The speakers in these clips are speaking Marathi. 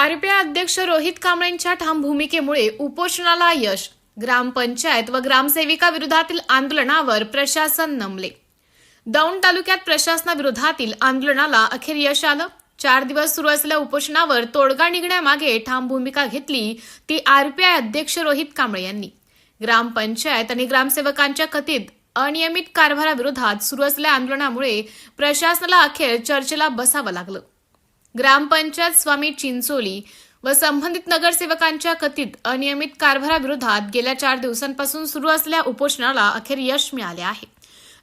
आरपीआय अध्यक्ष रोहित कांबळेंच्या ठाम भूमिकेमुळे उपोषणाला यश. ग्रामपंचायत व ग्रामसेविका विरोधातील आंदोलनावर प्रशासन नमले. दौंड तालुक्यात प्रशासनाविरोधातील आंदोलनाला अखेर यश आलं. चार दिवस सुरू असलेल्या उपोषणावर तोडगा निघण्यामागे ठाम भूमिका घेतली ती आरपीआय अध्यक्ष रोहित कांबळे यांनी. ग्रामपंचायत आणि ग्रामसेवकांच्या कथित अनियमित कारभाराविरोधात सुरू असलेल्या आंदोलनामुळे प्रशासनाला अखेर चर्चेला बसावं लागलं. ग्रामपंचायत स्वामी चिंचोली व संबंधित नगरसेवकांच्या कथित अनियमित कारभाराविरोधात गेल्या चार दिवसांपासून सुरू असलेल्या उपोषणाला अखेर यश मिळाले आहे.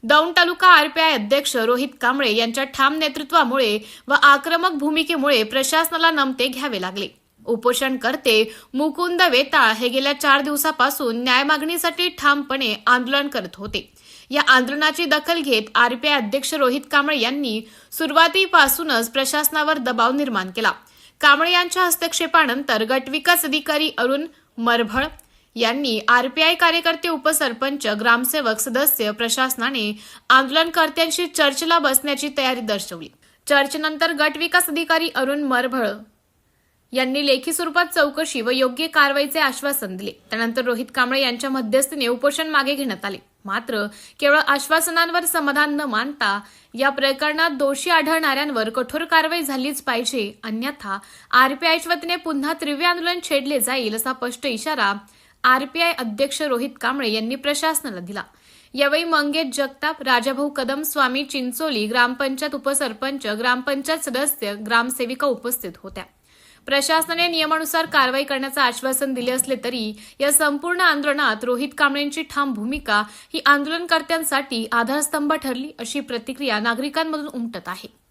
दौंड तालुका आरपीआय अध्यक्ष रोहित कांबळे यांच्या ठाम नेतृत्वामुळे व आक्रमक भूमिकेमुळे प्रशासनाला नमते घ्यावे लागले. उपोषणकर्ते मुकुंद वेताळ हे गेल्या चार दिवसापासून न्याय मागणीसाठी ठामपणे आंदोलन करत होते. या आंदोलनाची दखल घेत आरपीआय अध्यक्ष रोहित कांबळे यांनी सुरुवातीपासूनच प्रशासनावर दबाव निर्माण केला. कांबळे यांच्या हस्तक्षेपानंतर गटविकास अधिकारी अरुण मरभळ यांनी आरपीआय कार्यकर्ते उपसरपंच ग्रामसेवक सदस्य प्रशासनाने आंदोलनकर्त्यांशी चर्चेला बसण्याची तयारी दर्शवली. चर्चेनंतर गटविकास अधिकारी अरुण मरभळ यांनी लेखी स्वरूपात चौकशी व योग्य कारवाईचे आश्वासन दिले. त्यानंतर रोहित कांबळे यांच्या मध्यस्थीने उपोषण मागे घेण्यात आले. मात्र केवळ आश्वासनांवर समाधान न मानता या प्रकरणात दोषी आढळणाऱ्यांवर कठोर कारवाई झालीच पाहिजे. अन्यथा आरपीआयच्या वतीने पुन्हा तीव्र आंदोलन छेडले जाईल असा स्पष्ट इशारा आरपीआय अध्यक्ष रोहित कांबळे यांनी प्रशासनाला दिला. यावेळी मंगेश जगताप राजाभाऊ कदम स्वामी चिंचोली ग्रामपंचायत उपसरपंच ग्रामपंचायत सदस्य ग्रामसेविका उपस्थित होत्या. प्रशासनाने नियमानुसार कारवाई करण्याचं आश्वासन दिले असले तरी या संपूर्ण आंदोलनात रोहित कांबळेंची ठाम भूमिका ही आंदोलनकर्त्यांसाठी आधारस्तंभ ठरली अशी प्रतिक्रिया नागरिकांमधून उमटत आहे.